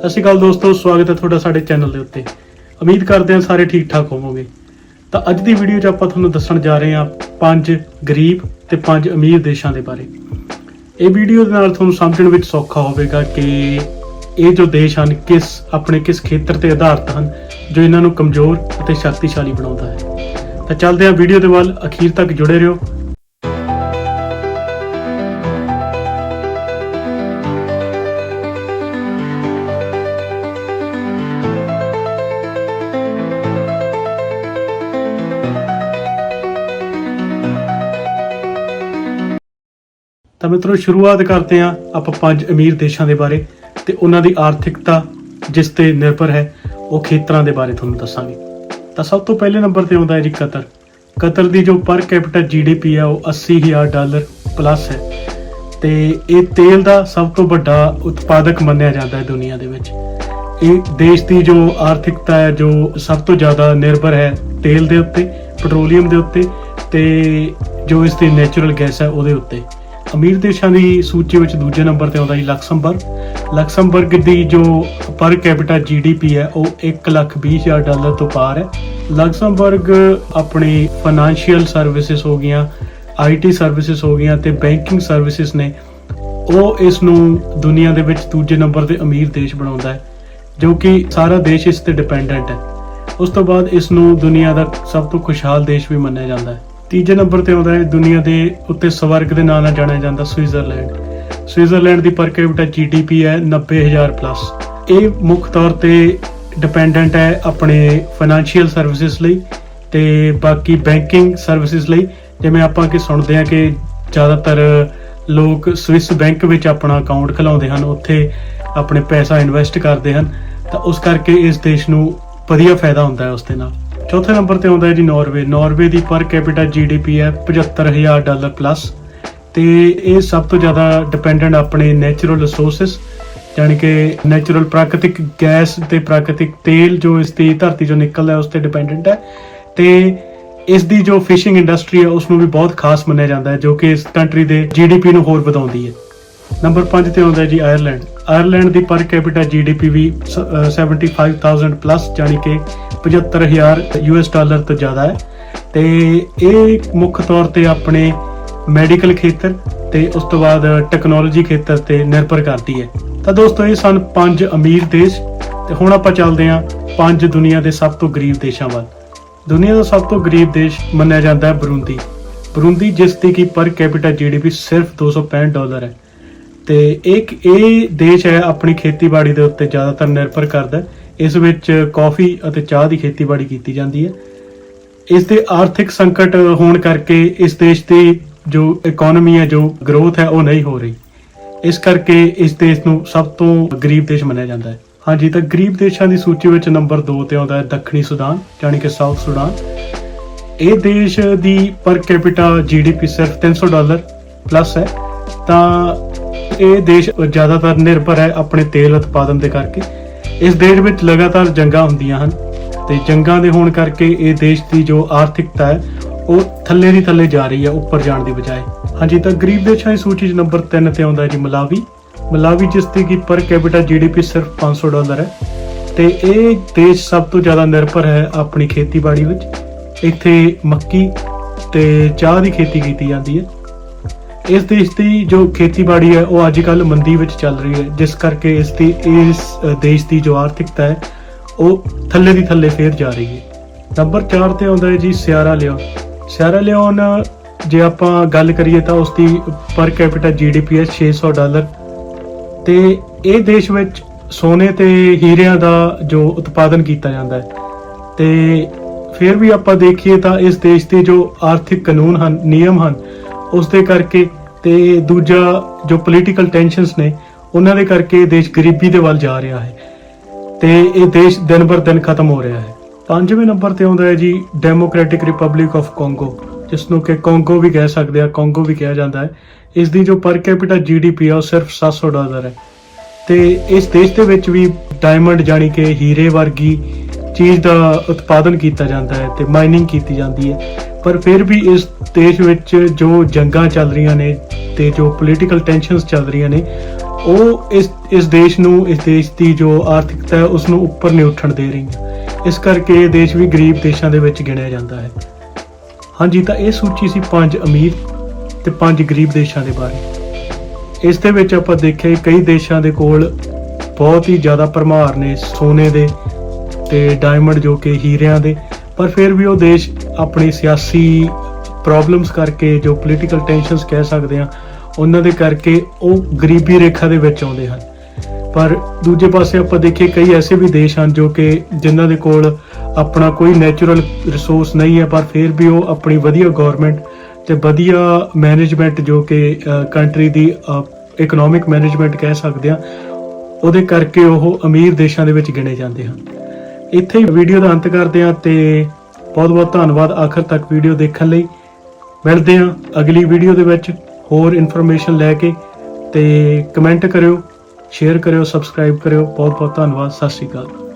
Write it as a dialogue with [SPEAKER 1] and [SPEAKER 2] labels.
[SPEAKER 1] ਸਤਿ ਸ਼੍ਰੀ ਅਕਾਲ ਦੋਸਤੋ, ਸਵਾਗਤ ਹੈ ਤੁਹਾਡਾ ਸਾਡੇ ਚੈਨਲ ਦੇ ਉੱਤੇ। ਉਮੀਦ ਕਰਦੇ ਹਾਂ ਸਾਰੇ ਠੀਕ ਠਾਕ ਹੋਵੋਗੇ। ਤਾਂ ਅੱਜ ਦੀ ਵੀਡੀਓ 'ਚ ਆਪਾਂ ਤੁਹਾਨੂੰ ਦੱਸਣ ਜਾ ਰਹੇ ਹਾਂ ਪੰਜ ਗਰੀਬ ਤੇ ਪੰਜ ਅਮੀਰ ਦੇਸ਼ਾਂ ਦੇ ਬਾਰੇ। ਇਹ ਵੀਡੀਓ ਦੇ ਨਾਲ ਤੁਹਾਨੂੰ ਸਮਝਣ ਵਿੱਚ ਸੌਖਾ ਹੋਵੇਗਾ ਕਿ ਇਹ ਜੋ ਦੇਸ਼ ਹਨ, ਕਿਸ, ਆਪਣੇ ਕਿਸ ਖੇਤਰ ਤੇ ਆਧਾਰਿਤ ਹਨ, ਜੋ ਇਹਨਾਂ ਨੂੰ ਕਮਜ਼ੋਰ ਅਤੇ ਸ਼ਕਤੀਸ਼ਾਲੀ ਬਣਾਉਂਦਾ ਹੈ। ਤਾਂ ਚੱਲਦੇ ਹਾਂ ਵੀਡੀਓ ਦੇ ਵੱਲ। ਅਖੀਰ ਤੱਕ ਜੁੜੇ ਰਹੋ। ਤਾਂ ਮਿੱਤਰੋ, ਸ਼ੁਰੂਆਤ ਕਰਦੇ ਹਾਂ ਆਪਾਂ ਪੰਜ ਅਮੀਰ ਦੇਸ਼ਾਂ ਦੇ ਬਾਰੇ ਤੇ ਉਹਨਾਂ ਦੀ ਆਰਥਿਕਤਾ ਜਿਸ ਤੇ ਨਿਰਭਰ ਹੈ, ਉਹ ਖੇਤਰਾਂ ਦੇ ਬਾਰੇ ਤੁਹਾਨੂੰ ਦੱਸਾਂਗੇ। ਤਾਂ ਸਭ ਤੋਂ ਪਹਿਲੇ ਨੰਬਰ ਤੇ ਆਉਂਦਾ ਹੈ ਜੀ ਕਤਰ। ਕਤਰ ਦੀ ਜੋ ਪਰ ਕੈਪੀਟਲ ਜੀਡੀਪੀ ਹੈ, ਉਹ 80000 ਡਾਲਰ ਪਲੱਸ ਹੈ। ਤੇ ਇਹ ਤੇਲ ਦਾ ਸਭ ਤੋਂ ਵੱਡਾ ਉਤਪਾਦਕ ਮੰਨਿਆ ਜਾਂਦਾ ਹੈ ਦੁਨੀਆ ਦੇ ਵਿੱਚ। ਇਹ ਦੇਸ਼ ਦੀ ਜੋ ਆਰਥਿਕਤਾ ਹੈ, ਜੋ ਸਭ ਤੋਂ ਜ਼ਿਆਦਾ ਨਿਰਭਰ ਹੈ ਤੇਲ ਦੇ ਉੱਤੇ, ਪੈਟਰੋਲੀਅਮ ਦੇ ਉੱਤੇ ਤੇ ਜੋ ਇਸ ਦੀ ਨੈਚੁਰਲ ਗੈਸ ਹੈ, ਉਹਦੇ ਉੱਤੇ। ਅਮੀਰ ਦੇਸ਼ਾਂ ਦੀ ਸੂਚੀ ਵਿੱਚ ਦੂਜੇ ਨੰਬਰ ਤੇ ਆਉਂਦਾ ਜੀ ਲਕਸਮਬਰਗ। ਲਕਸਮਬਰਗ ਦੀ ਜੋ ਪਰ ਕੈਪੀਟਾ ਜੀਡੀਪੀ ਹੈ, ਉਹ 120000 ਡਾਲਰ ਤੋਂ ਪਾਰ ਹੈ। ਲਕਸਮਬਰਗ ਆਪਣੀ ਫਾਈਨੈਂਸ਼ੀਅਲ ਸਰਵਿਸਿਜ਼ ਹੋ ਗਈਆਂ ਆਈਟੀ ਸਰਵਿਸਿਜ਼ ਹੋ ਗਈਆਂ ਤੇ ਬੈਂਕਿੰਗ ਸਰਵਿਸਿਜ਼ ਨੇ। ਉਹ ਇਸ ਨੂੰ ਦੁਨੀਆ ਦੇ ਵਿੱਚ ਦੂਜੇ ਨੰਬਰ ਤੇ ਅਮੀਰ ਦੇਸ਼ ਬਣਾਉਂਦਾ ਹੈ, ਜੋ ਕਿ ਸਾਰਾ ਦੇਸ਼ ਇਸ ਤੇ ਡਿਪੈਂਡੈਂਟ ਹੈ। ਉਸ ਤੋਂ ਬਾਅਦ ਇਸ ਨੂੰ ਦੁਨੀਆ ਦਾ ਸਭ ਤੋਂ ਖੁਸ਼ਹਾਲ ਦੇਸ਼ ਵੀ ਮੰਨਿਆ ਜਾਂਦਾ ਹੈ। ਤੀਜੇ ਨੰਬਰ ਤੇ ਆਉਂਦਾ ਹੈ ਦੁਨੀਆ ਦੇ ਉੱਤੇ ਸਵਰਗ ਦੇ ਨਾਂ ਨਾਲ ਜਾਣਿਆ ਜਾਂਦਾ ਸਵਿਟਜ਼ਰਲੈਂਡ। ਸਵਿਟਜ਼ਰਲੈਂਡ ਦੀ ਪਰ ਕੈਪੀਟਾ ਜੀਡੀਪੀ ਹੈ 90000 ਪਲੱਸ ਇਹ ਮੁੱਖ ਤੌਰ ਤੇ ਡਿਪੈਂਡੈਂਟ ਹੈ ਆਪਣੇ ਫਾਈਨੈਂਸ਼ੀਅਲ ਸਰਵਿਸਿਜ਼ ਲਈ ਤੇ ਬਾਕੀ ਬੈਂਕਿੰਗ ਸਰਵਿਸਿਜ਼ ਲਈ। ਜਿਵੇਂ ਆਪਾਂ ਕਿ ਸੁਣਦੇ ਹਾਂ ਕਿ ਜ਼ਿਆਦਾਤਰ ਲੋਕ ਸਵਿਸ ਬੈਂਕ ਵਿੱਚ ਆਪਣਾ ਅਕਾਊਂਟ ਖੁਲਾਉਂਦੇ ਹਨ, ਉੱਥੇ ਆਪਣੇ ਪੈਸਾ ਇਨਵੈਸਟ ਕਰਦੇ ਹਨ। ਤਾਂ ਉਸ ਕਰਕੇ ਇਸ ਦੇਸ਼ ਨੂੰ ਵਧੀਆ ਫਾਇਦਾ ਹੁੰਦਾ ਹੈ ਉਸ ਦੇ ਨਾਲ। ਚੌਥੇ ਨੰਬਰ ਤੇ ਆਉਂਦਾ ਹੈ ਜੀ ਨਾਰਵੇ ਨਾਰਵੇ ਦੀ ਪਰ ਕੈਪੀਟਾ ਜੀਡੀਪੀ ਹੈ 75000 ਡਾਲਰ ਪਲੱਸ ਤੇ ਇਹ ਸਭ ਤੋਂ ਜ਼ਿਆਦਾ ਡਿਪੈਂਡੈਂਟ ਆਪਣੇ ਨੇਚਰਲ ਰਿਸੋਰਸਸ ਯਾਨੀ ਕਿ ਨੇਚਰਲ ਪ੍ਰਾਕ੍ਰਿਤਿਕ ਗੈਸ ਤੇ ਪ੍ਰਾਕ੍ਰਿਤਿਕ ਤੇਲ ਜੋ ਇਸ ਦੀ ਧਰਤੀ ਚੋਂ ਨਿਕਲਦਾ ਹੈ ਉਸ ਤੇ ਡਿਪੈਂਡੈਂਟ ਹੈ। ਤੇ ਇਸ ਦੀ ਜੋ ਫਿਸ਼ਿੰਗ ਇੰਡਸਟਰੀ ਹੈ ਉਸ ਨੂੰ ਵੀ ਬਹੁਤ ਖਾਸ ਮੰਨਿਆ ਜਾਂਦਾ ਹੈ, ਜੋ ਕਿ ਇਸ ਕੰਟਰੀ ਦੇ ਜੀਡੀਪੀ ਨੂੰ ਹੋਰ ਵਧਾਉਂਦੀ ਹੈ। ਨੰਬਰ 5 ਤੇ ਆਉਂਦਾ ਜੀ ਆਇਰਲੈਂਡ। ਆਇਰਲੈਂਡ ਦੀ ਪਰ ਕੈਪੀਟਾ ਜੀਡੀਪੀ ਵੀ ਸ- ਅਹ 75000 ਪਲੱਸ ਯਾਨੀ ਕਿ 75000 ਯੂਐਸ ਡਾਲਰ ਤੋਂ ਜ਼ਿਆਦਾ ਹੈ। ਤੇ ਇਹ ਮੁੱਖ ਤੌਰ ਤੇ ਆਪਣੇ ਮੈਡੀਕਲ ਖੇਤਰ ਤੇ ਉਸ ਤੋਂ ਬਾਅਦ ਟੈਕਨੋਲੋਜੀ ਖੇਤਰ ਤੇ ਨਿਰਭਰ ਕਰਦੀ ਹੈ। ਤਾਂ ਦੋਸਤੋ, ਇਹ ਸਨ ਪੰਜ ਅਮੀਰ ਦੇਸ਼। ਤੇ ਹੁਣ ਆਪਾਂ ਚੱਲਦੇ ਹਾਂ ਪੰਜ ਦੁਨੀਆ ਦੇ ਸਭ ਤੋਂ ਗਰੀਬ ਦੇਸ਼ਾਂ ਵੱਲ। ਦੁਨੀਆ ਦਾ ਸਭ ਤੋਂ ਗਰੀਬ ਦੇਸ਼ ਮੰਨਿਆ ਜਾਂਦਾ ਹੈ ਬਰੂੰਦੀ। ਬਰੂੰਦੀ ਜਿਸ ਦੀ ਕੀ ਪਰ ਕੈਪੀਟਾ ਜੀਡੀਪੀ ਸਿਰਫ 265 ਡਾਲਰ ਹੈ। ਤੇ ਇੱਕ ਇਹ ਦੇਸ਼ ਹੈ ਆਪਣੀ ਖੇਤੀਬਾੜੀ ਦੇ ਉੱਤੇ ਜ਼ਿਆਦਾਤਰ ਨਿਰਭਰ ਕਰਦਾ ਇਸ ਵਿੱਚ ਕਾਫੀ ਅਤੇ ਚਾਹ ਦੀ ਖੇਤੀਬਾੜੀ ਕੀਤੀ ਜਾਂਦੀ ਹੈ। ਇਸ ਦੇ ਆਰਥਿਕ ਸੰਕਟ ਹੋਣ ਕਰਕੇ ਇਸ ਦੇਸ਼ ਦੀ ਜੋ ਇਕਨੋਮੀ ਹੈ, ਜੋ ਗਰੋਥ ਹੈ, ਉਹ ਨਹੀਂ ਹੋ ਰਹੀ। ਇਸ ਕਰਕੇ ਇਸ ਦੇਸ਼ ਨੂੰ ਸਭ ਤੋਂ ਗਰੀਬ ਦੇਸ਼ ਮੰਨਿਆ ਜਾਂਦਾ ਹੈ। ਹਾਂਜੀ, ਤਾਂ ਗਰੀਬ ਦੇਸ਼ਾਂ ਦੀ ਸੂਚੀ ਵਿੱਚ ਨੰਬਰ 2 ਤੇ ਆਉਂਦਾ ਹੈ ਦੱਖਣੀ ਸੁਡਾਨ ਯਾਨੀ ਕਿ ਸਾਊਥ ਸੁਡਾਨ ਇਹ ਦੇਸ਼ ਦੀ ਪਰ ਕੈਪੀਟਾ ਜੀਡੀਪੀ ਸਿਰਫ 300 ਡਾਲਰ ਪਲੱਸ ਹੈ। ਤਾਂ ਇਹ ਦੇਸ਼ ਜ਼ਿਆਦਾਤਰ ਨਿਰਭਰ ਹੈ ਆਪਣੇ ਤੇਲ ਉਤਪਾਦਨ ਦੇ ਕਰਕੇ। ਇਸ ਦੇਸ਼ ਵਿੱਚ ਲਗਾਤਾਰ ਜੰਗਾਂ ਹੁੰਦੀਆਂ ਹਨ ਤੇ ਜੰਗਾਂ ਦੇ ਹੋਣ ਕਰਕੇ ਇਹ ਦੇਸ਼ ਦੀ ਜੋ ਆਰਥਿਕਤਾ ਹੈ, ਉਹ ਥੱਲੇ ਦੀ ਥੱਲੇ ਜਾ ਰਹੀ ਹੈ, ਉੱਪਰ ਜਾਣ ਦੀ ਬਜਾਏ। ਹਾਂਜੀ, ਤਾਂ ਗਰੀਬ ਦੇਸ਼ਾਂ ਦੀ ਸੂਚੀ 'ਚ ਨੰਬਰ 3 ਤੇ ਆਉਂਦਾ ਹੈ ਜੀ ਮਲਾਵੀ। ਮਲਾਵੀ ਜਿਸ ਦੀ ਕੀ ਪਰ ਕੈਪੀਟਾ ਜੀਡੀਪੀ ਸਿਰਫ 500 ਡਾਲਰ ਹੈ। ਤੇ ਇਹ ਦੇਸ਼ ਸਭ ਤੋਂ ਜ਼ਿਆਦਾ ਨਿਰਭਰ ਹੈ ਆਪਣੀ ਖੇਤੀਬਾੜੀ ਵਿੱਚ। ਇੱਥੇ ਮੱਕੀ ਤੇ ਚਾਹ ਦੀ ਖੇਤੀ ਕੀਤੀ ਜਾਂਦੀ ਹੈ। ਇਸ ਦੇਸ਼ ਦੀ ਜੋ ਖੇਤੀਬਾੜੀ ਹੈ, ਉਹ ਅੱਜ ਕੱਲ ਮੰਦੀ ਵਿੱਚ ਚੱਲ ਰਹੀ ਹੈ। ਜਿਸ ਕਰਕੇ ਇਸ ਦੀ, ਇਸ ਦੇਸ਼ ਦੀ ਜੋ ਆਰਥਿਕਤਾ ਹੈ, ਉਹ ਥੱਲੇ ਦੀ ਥੱਲੇ ਫੇਰ ਜਾ ਰਹੀ ਹੈ। ਨੰਬਰ 4 ਤੇ ਆਉਂਦਾ ਹੈ ਜੀ, ਸਿਆਰਾ ਲਿਓਨ ਸਿਆਰਾ ਲਿਓਨ ਜੇ ਆਪਾਂ ਗੱਲ ਕਰੀਏ ਤਾਂ ਉਸ ਦੀ ਪਰ ਕੈਪੀਟਾ ਜੀਡੀਪੀ ਹੈ 600 ਡਾਲਰ। ਤੇ ਇਹ ਦੇਸ਼ ਵਿੱਚ ਸੋਨੇ ਤੇ ਹੀਰਿਆਂ ਦਾ ਜੋ ਉਤਪਾਦਨ ਕੀਤਾ ਜਾਂਦਾ ਹੈ। ਤੇ ਫਿਰ ਵੀ ਆਪਾਂ ਦੇਖੀਏ ਤਾਂ ਇਸ ਦੇਸ਼ ਦੇ ਜੋ ਆਰਥਿਕ ਕਾਨੂੰਨ ਹਨ, ਨਿਯਮ ਹਨ, ਉਸ ਦੇ ਕਰਕੇ ਤੇ ਦੂਜਾ ਜੋ ਪੋਲੀਟੀਕਲ ਟੈਨਸ਼ਨਸ ਨੇ, ਉਹਨਾਂ ਦੇ ਕਰਕੇ ਇਹ ਦੇਸ਼ ਗਰੀਬੀ ਦੇ ਵੱਲ ਜਾ ਰਿਹਾ ਹੈ ਤੇ ਇਹ ਦੇਸ਼ ਦਿਨ ਬਰ ਦਿਨ ਖਤਮ ਹੋ ਰਿਹਾ ਹੈ। ਪੰਜਵੇਂ ਨੰਬਰ ਤੇ ਆਉਂਦਾ ਹੈ ਜੀ ਡੈਮੋਕ੍ਰੈਟਿਕ ਰਿਪਬਲਿਕ ਆਫ ਕਾਂਗੋ ਜਿਸ ਨੂੰ ਕਿ ਕਾਂਗੋ ਵੀ ਕਹਿ ਸਕਦੇ ਆ ਕਾਂਗੋ ਵੀ ਕਿਹਾ ਜਾਂਦਾ ਹੈ। ਇਸ ਦੀ ਜੋ ਪਰ ਕੈਪੀਟਾ ਜੀਡੀਪੀ ਆ, ਉਹ ਸਿਰਫ 700 ਡਾਲਰ ਹੈ। ਤੇ ਇਸ ਦੇਸ਼ ਦੇ ਵਿੱਚ ਵੀ ਡਾਇਮੰਡ ਜਾਨੀ ਕਿ ਹੀਰੇ ਵਰਗੀ ਚੀਜ਼ ਦਾ ਉਤਪਾਦਨ ਕੀਤਾ ਜਾਂਦਾ ਹੈ ਤੇ ਮਾਈਨਿੰਗ ਕੀਤੀ ਜਾਂਦੀ ਹੈ। ਪਰ ਫਿਰ ਵੀ ਇਸ ਦੇਸ਼ ਵਿੱਚ ਜੋ ਜੰਗਾਂ ਚੱਲ ਰਹੀਆਂ ਨੇ ਤੇ ਜੋ ਪੋਲੀਟੀਕਲ ਟੈਨਸ਼ਨਸ ਚੱਲ ਰਹੀਆਂ ਨੇ, ਉਹ ਇਸ ਇਸ ਦੇਸ਼ ਨੂੰ, ਇਸ ਦੇਸ਼ ਦੀ ਜੋ ਆਰਥਿਕਤਾ ਹੈ ਉਸ ਨੂੰ ਉੱਪਰ ਨਹੀਂ ਉੱਠਣ ਦੇ ਰਹੀਆਂ। ਇਸ ਕਰਕੇ ਇਹ ਦੇਸ਼ ਵੀ ਗਰੀਬ ਦੇਸ਼ਾਂ ਦੇ ਵਿੱਚ ਗਿਣਿਆ ਜਾਂਦਾ ਹੈ। ਹਾਂਜੀ, ਤਾਂ ਇਹ ਸੂਚੀ ਸੀ ਪੰਜ ਅਮੀਰ ਤੇ ਪੰਜ ਗਰੀਬ ਦੇਸ਼ਾਂ ਦੇ ਬਾਰੇ। ਇਸ ਦੇ ਵਿੱਚ ਆਪਾਂ ਦੇਖਿਆ ਕਈ ਦੇਸ਼ਾਂ ਦੇ ਕੋਲ ਬਹੁਤ ਹੀ ਜ਼ਿਆਦਾ ਭਰਮਾਰ ਨੇ ਸੋਨੇ ਦੇ ਤੇ ਡਾਇਮੰਡ ਜੋ ਕਿ ਹੀਰਿਆਂ ਦੇ। ਪਰ ਫਿਰ ਵੀ ਉਹ ਦੇਸ਼ ਆਪਣੀ ਸਿਆਸੀ ਪ੍ਰੋਬਲਮਸ ਕਰਕੇ ਜੋ ਪੋਲੀਟੀਕਲ ਟੈਨਸ਼ਨਸ ਕਹਿ ਸਕਦੇ ਆ ਉਹਨਾਂ ਦੇ ਕਰਕੇ ਉਹ ਗਰੀਬੀ ਰੇਖਾ ਦੇ ਵਿੱਚ ਆਉਂਦੇ ਹਨ। ਪਰ ਦੂਜੇ ਪਾਸੇ ਆਪਾਂ ਦੇਖੀਏ ਕਈ ਐਸੇ ਵੀ ਦੇਸ਼ ਹਨ ਜੋ ਕਿ ਜਿਨ੍ਹਾਂ ਦੇ ਕੋਲ ਆਪਣਾ ਕੋਈ ਨੈਚੁਰਲ ਰਿਸੋਰਸ ਨਹੀਂ ਹੈ, ਪਰ ਫਿਰ ਵੀ ਉਹ ਆਪਣੀ ਵਧੀਆ ਗਵਰਨਮੈਂਟ ਤੇ ਵਧੀਆ ਮੈਨੇਜਮੈਂਟ ਜੋ ਕਿ ਕੰਟਰੀ ਦੀ ਇਕਨੋਮਿਕ ਮੈਨੇਜਮੈਂਟ ਕਹਿ ਸਕਦੇ ਆ ਉਹਦੇ ਕਰਕੇ ਉਹ ਅਮੀਰ ਦੇਸ਼ਾਂ ਦੇ ਵਿੱਚ ਗਿਣੇ ਜਾਂਦੇ ਹਨ। ਇੱਥੇ ਹੀ ਵੀਡੀਓ ਦਾ ਅੰਤ ਕਰਦੇ ਹਾਂ ਤੇ ਬਹੁਤ ਬਹੁਤ ਧੰਨਵਾਦ ਆਖਰ ਤੱਕ ਵੀਡੀਓ ਦੇਖਣ ਲਈ। ਮਿਲਦੇ ਹਾਂ ਅਗਲੀ ਵੀਡੀਓ ਦੇ ਵਿੱਚ ਹੋਰ ਇਨਫੋਰਮੇਸ਼ਨ ਲੈ ਕੇ ਤੇ ਕਮੈਂਟ ਕਰਿਓ ਸ਼ੇਅਰ ਕਰਿਓ ਸਬਸਕ੍ਰਾਈਬ ਕਰਿਓ। ਬਹੁਤ ਬਹੁਤ ਧੰਨਵਾਦ, ਸਤਿ ਸ਼੍ਰੀ ਅਕਾਲ।